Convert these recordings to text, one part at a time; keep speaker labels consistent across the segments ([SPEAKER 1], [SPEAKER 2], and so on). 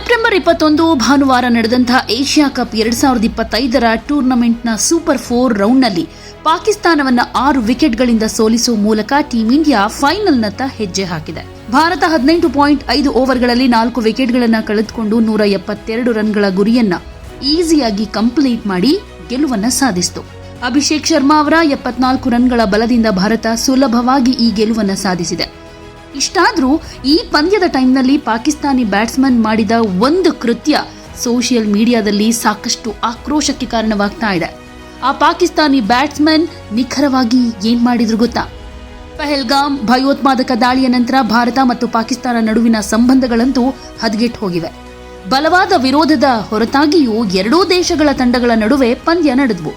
[SPEAKER 1] September ಇಪ್ಪತ್ತೊಂದು ಭಾನುವಾರ ನಡೆದಂತಹ ಏಷ್ಯಾ ಕಪ್ ಎರಡ್ ಸಾವಿರದ ಇಪ್ಪತ್ತೈದರ ಟೂರ್ನಮೆಂಟ್ನ ಸೂಪರ್ ಫೋರ್ ರೌಂಡ್ನಲ್ಲಿ ಪಾಕಿಸ್ತಾನವನ್ನು ಆರು ವಿಕೆಟ್ಗಳಿಂದ ಸೋಲಿಸುವ ಮೂಲಕ ಟೀಂ ಇಂಡಿಯಾ ಫೈನಲ್ನತ್ತ ಹೆಜ್ಜೆ ಹಾಕಿದೆ. ಭಾರತ ಹದಿನೆಂಟು ಪಾಯಿಂಟ್ ಐದು ಓವರ್ಗಳಲ್ಲಿ ನಾಲ್ಕು ವಿಕೆಟ್ಗಳನ್ನು ಕಳೆದುಕೊಂಡು ನೂರ ಎಪ್ಪತ್ತೆರಡು ರನ್ಗಳ ಗುರಿಯನ್ನ ಈಸಿಯಾಗಿ ಕಂಪ್ಲೀಟ್ ಮಾಡಿ ಗೆಲುವನ್ನ ಸಾಧಿಸಿತು. ಅಭಿಷೇಕ್ ಶರ್ಮಾ ಅವರ ಎಪ್ಪತ್ನಾಲ್ಕು ರನ್ಗಳ ಬಲದಿಂದ ಭಾರತ ಸುಲಭವಾಗಿ ಈ ಗೆಲುವನ್ನ ಸಾಧಿಸಿದೆ. ಇಷ್ಟಾದ್ರೂ ಈ ಪಂದ್ಯದ ಟೈಮ್ನಲ್ಲಿ ಪಾಕಿಸ್ತಾನಿ ಬ್ಯಾಟ್ಸ್ಮನ್ ಮಾಡಿದ ಒಂದು ಕೃತ್ಯ ಸೋಷಿಯಲ್ ಮೀಡಿಯಾದಲ್ಲಿ ಸಾಕಷ್ಟು ಆಕ್ರೋಶಕ್ಕೆ ಕಾರಣವಾಗ್ತಾ ಇದೆ. ಆ ಪಾಕಿಸ್ತಾನಿ ಬ್ಯಾಟ್ಸ್ಮನ್ ನಿಖರವಾಗಿ ಏನ್ ಮಾಡಿದ್ರು ಗೊತ್ತಾ? ಪಹಲ್ಗಾಮ್ ಭಯೋತ್ಪಾದಕ ದಾಳಿಯ ನಂತರ ಭಾರತ ಮತ್ತು ಪಾಕಿಸ್ತಾನ ನಡುವಿನ ಸಂಬಂಧಗಳಂತೂ ಹದಗೆಟ್ಟು ಹೋಗಿವೆ. ಬಲವಾದ ವಿರೋಧದ ಹೊರತಾಗಿಯೂ ಎರಡೂ ದೇಶಗಳ ತಂಡಗಳ ನಡುವೆ ಪಂದ್ಯ ನಡೆದವು.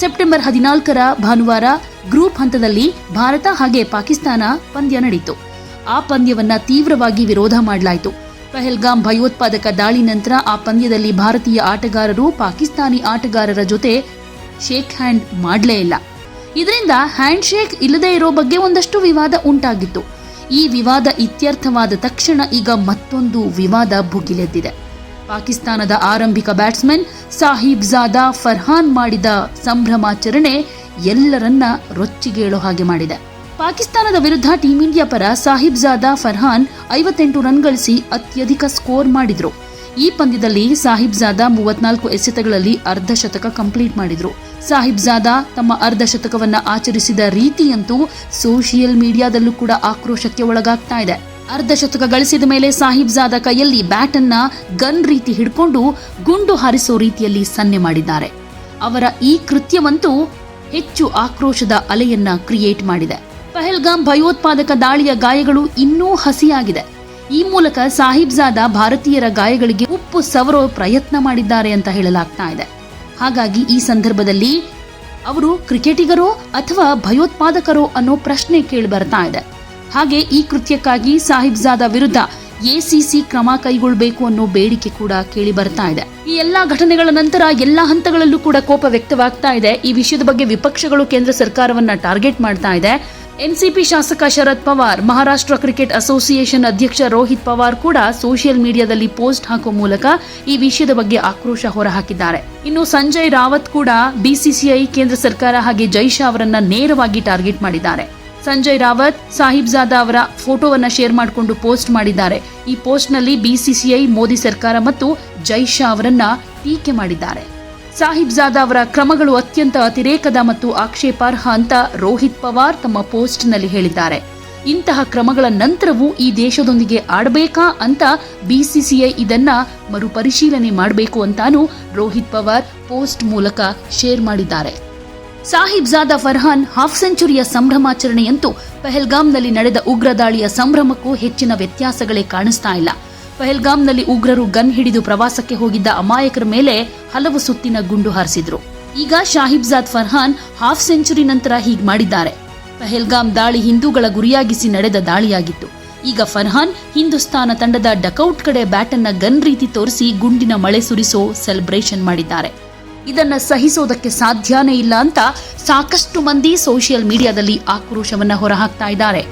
[SPEAKER 1] ಸೆಪ್ಟೆಂಬರ್ ಹದಿನಾಲ್ಕರ ಭಾನುವಾರ ಗ್ರೂಪ್ ಹಂತದಲ್ಲಿ ಭಾರತ ಹಾಗೆ ಪಾಕಿಸ್ತಾನ ಪಂದ್ಯ ನಡೆಯಿತು ಆ ಪಂದ್ಯವನ್ನ ತೀವ್ರವಾಗಿ ವಿರೋಧ ಮಾಡಲಾಯಿತು. ಪಹಲ್ಗಾಮ್ ಭಯೋತ್ಪಾದಕ ದಾಳಿ ನಂತರ ಆ ಪಂದ್ಯದಲ್ಲಿ ಭಾರತೀಯ ಆಟಗಾರರು ಪಾಕಿಸ್ತಾನಿ ಆಟಗಾರರ ಜೊತೆ ಶೇಕ್ ಹ್ಯಾಂಡ್ ಮಾಡಲೇ ಇಲ್ಲ. ಇದರಿಂದ ಹ್ಯಾಂಡ್ ಶೇಕ್ ಇಲ್ಲದೇ ಇರೋ ಬಗ್ಗೆ ಒಂದಷ್ಟು ವಿವಾದ ಉಂಟಾಗಿತ್ತು. ಈ ವಿವಾದ ಇತ್ಯರ್ಥವಾದ ತಕ್ಷಣ ಈಗ ಮತ್ತೊಂದು ವಿವಾದ ಭುಗಿಲೆದ್ದಿದೆ. ಪಾಕಿಸ್ತಾನದ ಆರಂಭಿಕ ಬ್ಯಾಟ್ಸ್ಮನ್ ಸಾಹಿಬ್ ಜಾದಾ ಫರ್ಹಾನ್ ಮಾಡಿದ ಸಂಭ್ರಮಾಚರಣೆ ಎಲ್ಲರನ್ನ ರೊಚ್ಚಿಗೇಳೋ ಹಾಗೆ ಮಾಡಿದೆ. ಪಾಕಿಸ್ತಾನದ ವಿರುದ್ಧ ಟೀಂ ಇಂಡಿಯಾ ಪರ ಸಾಹಿಬ್ ಜಾದಾ ಫರ್ಹಾನ್ ಐವತ್ತೆಂಟು ರನ್ ಗಳಿಸಿ ಅತ್ಯಧಿಕ ಸ್ಕೋರ್ ಮಾಡಿದ್ರು. ಈ ಪಂದ್ಯದಲ್ಲಿ ಸಾಹಿಬ್ ಜಾದಾ ಮೂವತ್ನಾಲ್ಕು ಎಸೆತಗಳಲ್ಲಿ ಅರ್ಧ ಶತಕ ಕಂಪ್ಲೀಟ್ ಮಾಡಿದ್ರು. ಸಾಹಿಬ್ ಜಾದಾ ತಮ್ಮ ಅರ್ಧ ಶತಕವನ್ನ ಆಚರಿಸಿದ ರೀತಿಯಂತೂ ಸೋಷಿಯಲ್ ಮೀಡಿಯಾದಲ್ಲೂ ಕೂಡ ಆಕ್ರೋಶಕ್ಕೆ ಒಳಗಾಗ್ತಾ ಇದೆ. ಅರ್ಧ ಶತಕ ಗಳಿಸಿದ ಮೇಲೆ ಸಾಹಿಬ್ ಜಾದಾ ಕೈಯಲ್ಲಿ ಬ್ಯಾಟ್ ಅನ್ನ ಗನ್ ರೀತಿ ಹಿಡ್ಕೊಂಡು ಗುಂಡು ಹಾರಿಸೋ ರೀತಿಯಲ್ಲಿ ಸನ್ನೆ ಮಾಡಿದ್ದಾರೆ. ಅವರ ಈ ಕೃತ್ಯವಂತೂ ಹೆಚ್ಚು ಆಕ್ರೋಶದ ಅಲೆಯನ್ನ ಕ್ರಿಯೇಟ್ ಮಾಡಿದೆ. ಪಹಲ್ಗಾಮ್ ಭಯೋತ್ಪಾದಕ ದಾಳಿಯ ಗಾಯಗಳು ಇನ್ನೂ ಹಸಿಯಾಗಿದೆ. ಈ ಮೂಲಕ ಸಾಹಿಬ್ ಜಾದಾ ಭಾರತೀಯರ ಗಾಯಗಳಿಗೆ ಉಪ್ಪು ಸವರೋ ಪ್ರಯತ್ನ ಮಾಡಿದ್ದಾರೆ ಅಂತ ಹೇಳಲಾಗ್ತಾ ಇದೆ. ಹಾಗಾಗಿ ಈ ಸಂದರ್ಭದಲ್ಲಿ ಅವರು ಕ್ರಿಕೆಟಿಗರೋ ಅಥವಾ ಭಯೋತ್ಪಾದಕರೋ ಅನ್ನೋ ಪ್ರಶ್ನೆ ಕೇಳಿ ಬರ್ತಾ ಇದೆ. ಹಾಗೆ ಈ ಕೃತ್ಯಕ್ಕಾಗಿ ಸಾಹಿಬ್ ಜಾದಾ ವಿರುದ್ಧ ಎಸಿಸಿ ಕ್ರಮ ಕೈಗೊಳ್ಳಬೇಕು ಅನ್ನೋ ಬೇಡಿಕೆ ಕೂಡ ಕೇಳಿ ಬರ್ತಾ ಇದೆ. ಈ ಎಲ್ಲಾ ಘಟನೆಗಳ ನಂತರ ಎಲ್ಲಾ ಹಂತಗಳಲ್ಲೂ ಕೂಡ ಕೋಪ ವ್ಯಕ್ತವಾಗ್ತಾ ಇದೆ. ಈ ವಿಷಯದ ಬಗ್ಗೆ ವಿಪಕ್ಷಗಳು ಕೇಂದ್ರ ಸರ್ಕಾರವನ್ನ ಟಾರ್ಗೆಟ್ ಮಾಡ್ತಾ ಇದೆ. ಎನ್ಸಿಪಿ ಶಾಸಕ ಶರದ್ ಪವಾರ್, ಮಹಾರಾಷ್ಟ್ರ ಕ್ರಿಕೆಟ್ ಅಸೋಸಿಯೇಷನ್ ಅಧ್ಯಕ್ಷ ರೋಹಿತ್ ಪವಾರ್ ಕೂಡ ಸೋಷಿಯಲ್ ಮೀಡಿಯಾದಲ್ಲಿ ಪೋಸ್ಟ್ ಹಾಕುವ ಮೂಲಕ ಈ ವಿಷಯದ ಬಗ್ಗೆ ಆಕ್ರೋಶ ಹೊರಹಾಕಿದ್ದಾರೆ. ಇನ್ನು ಸಂಜಯ್ ರಾವತ್ ಕೂಡ ಬಿಸಿಸಿಐ ಕೇಂದ್ರ ಸರ್ಕಾರ ಹಾಗೆ ಜೈಶಾ ಅವರನ್ನ ನೇರವಾಗಿ ಟಾರ್ಗೆಟ್ ಮಾಡಿದ್ದಾರೆ. ಸಂಜಯ್ ರಾವತ್, ಸಾಹಿಬ್ ಜಾದಾ ಅವರ ಫೋಟೋವನ್ನ ಶೇರ್ ಮಾಡಿಕೊಂಡು ಪೋಸ್ಟ್ ಮಾಡಿದ್ದಾರೆ. ಈ ಪೋಸ್ಟ್ನಲ್ಲಿ ಬಿಸಿಸಿಐ ಮೋದಿ ಸರ್ಕಾರ ಮತ್ತು ಜೈಶಾ ಅವರನ್ನ ಟೀಕೆ ಮಾಡಿದ್ದಾರೆ. ಸಾಹಿಬ್ ಜಾದಾ ಅವರ ಕ್ರಮಗಳು ಅತ್ಯಂತ ಅತಿರೇಕದ ಮತ್ತು ಆಕ್ಷೇಪಾರ್ಹ ಅಂತ ರೋಹಿತ್ ಪವಾರ್ ತಮ್ಮ ಪೋಸ್ಟ್ನಲ್ಲಿ ಹೇಳಿದ್ದಾರೆ. ಇಂತಹ ಕ್ರಮಗಳ ನಂತರವೂ ಈ ದೇಶದೊಂದಿಗೆ ಆಡಬೇಕಾ ಅಂತ ಬಿಸಿಸಿಐ ಇದನ್ನ ಮರುಪರಿಶೀಲನೆ ಮಾಡಬೇಕು ಅಂತಾನೂ ರೋಹಿತ್ ಪವಾರ್ ಪೋಸ್ಟ್ ಮೂಲಕ ಶೇರ್ ಮಾಡಿದ್ದಾರೆ. ಸಾಹಿಬ್ ಜಾದಾ ಫರ್ಹಾನ್ ಹಾಫ್ ಸೆಂಚುರಿಯ ಸಂಭ್ರಮಾಚರಣೆಯಂತೂ ಪಹಲ್ಗಾಮ್ನಲ್ಲಿ ನಡೆದ ಉಗ್ರ ದಾಳಿಯ ಸಂಭ್ರಮಕ್ಕೂ ಹೆಚ್ಚಿನ ವ್ಯತ್ಯಾಸಗಳೇ ಕಾಣಿಸ್ತಾ ಇಲ್ಲ. ಪಹಲ್ಗಾಮ್ನಲ್ಲಿ ಉಗ್ರರು ಗನ್ ಹಿಡಿದು ಪ್ರವಾಸಕ್ಕೆ ಹೋಗಿದ್ದ ಅಮಾಯಕರ ಮೇಲೆ ಹಲವು ಸುತ್ತಿನ ಗುಂಡು ಹಾರಿಸಿದ್ರು. ಈಗ ಶಾಹಿಬ್ಜಾದ್ ಫರ್ಹಾನ್ ಹಾಫ್ ಸೆಂಚುರಿ ನಂತರ ಹೀಗೆ ಮಾಡಿದ್ದಾರೆ. ಪಹಲ್ಗಾಮ್ ದಾಳಿ ಹಿಂದೂಗಳ ಗುರಿಯಾಗಿಸಿ ನಡೆದ ದಾಳಿಯಾಗಿತ್ತು. ಈಗ ಫರ್ಹಾನ್ ಹಿಂದೂಸ್ತಾನ ತಂಡದ ಡಕೌಟ್ ಕಡೆ ಬ್ಯಾಟನ್ನ ಗನ್ ರೀತಿ ತೋರಿಸಿ ಗುಂಡಿನ ಮಳೆ ಸುರಿಸೋ ಸೆಲೆಬ್ರೇಷನ್ ಮಾಡಿದ್ದಾರೆ. ಇದನ್ನ ಸಹಿಸೋದಕ್ಕೆ ಸಾಧ್ಯನೇ ಇಲ್ಲ ಅಂತ ಸಾಕಷ್ಟು ಮಂದಿ ಸೋಷಿಯಲ್ ಮೀಡಿಯಾದಲ್ಲಿ ಆಕ್ರೋಶವನ್ನ ಹೊರಹಾಕ್ತಾ ಇದ್ದಾರೆ.